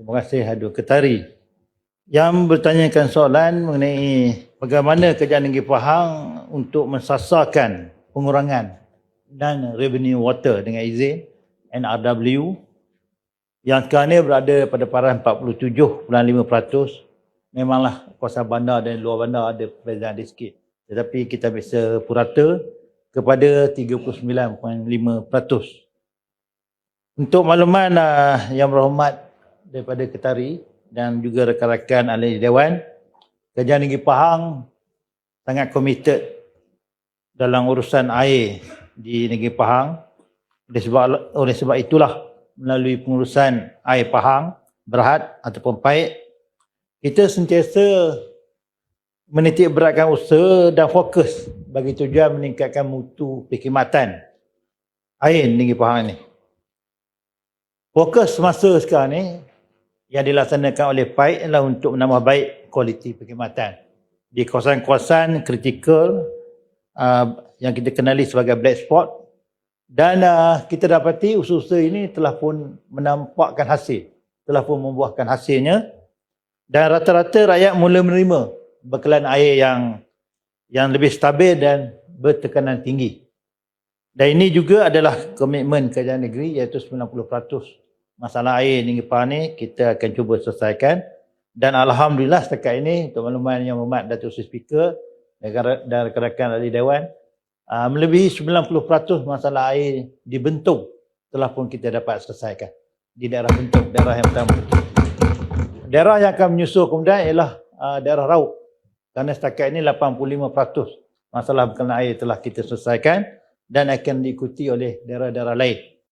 Terima kasih Hadu Ketari. Yang bertanyakan soalan mengenai bagaimana kerajaan Negeri Pahang untuk mensasarkan pengurangan dan revenue water dengan izin NRW yang sekarang ni berada pada paras 47.5%. Memanglah kawasan bandar dan luar bandar ada perbezaan dia sikit. Tetapi kita bisa purata kepada 39.5%. Untuk makluman uh, yang berhormat daripada Ketari dan juga rakan-rakan ahli dewan, Kerajaan Negeri Pahang sangat komited dalam urusan air di Negeri Pahang. Oleh sebab, oleh sebab itulah melalui pengurusan air Pahang, Berhad ataupun Paik, kita sentiasa menitik beratkan usaha dan fokus bagi tujuan meningkatkan mutu perkhidmatan air Negeri Pahang ini. Fokus masa sekarang ni yang dilaksanakan oleh PAIK adalah untuk menambah baik kualiti perkhidmatan di kawasan-kawasan kritikal uh, yang kita kenali sebagai black spot dan uh, kita dapati usaha ini telah pun menampakkan hasil, telah pun membuahkan hasilnya dan rata-rata rakyat mula menerima bekalan air yang yang lebih stabil dan bertekanan tinggi. Dan ini juga adalah komitmen kerajaan negeri iaitu 90% masalah air Negeri Pahang ni kita akan cuba selesaikan dan Alhamdulillah setakat ini untuk makluman yang hormat Datuk Seri Speaker dan rakan-rakan ahli Dewan uh, melebihi 90% masalah air di Bentung telah pun kita dapat selesaikan di daerah Bentung, daerah yang pertama. Daerah yang akan menyusul kemudian ialah uh, daerah Rauk kerana setakat ini 85% masalah berkenaan air telah kita selesaikan dan akan diikuti oleh daerah-daerah lain.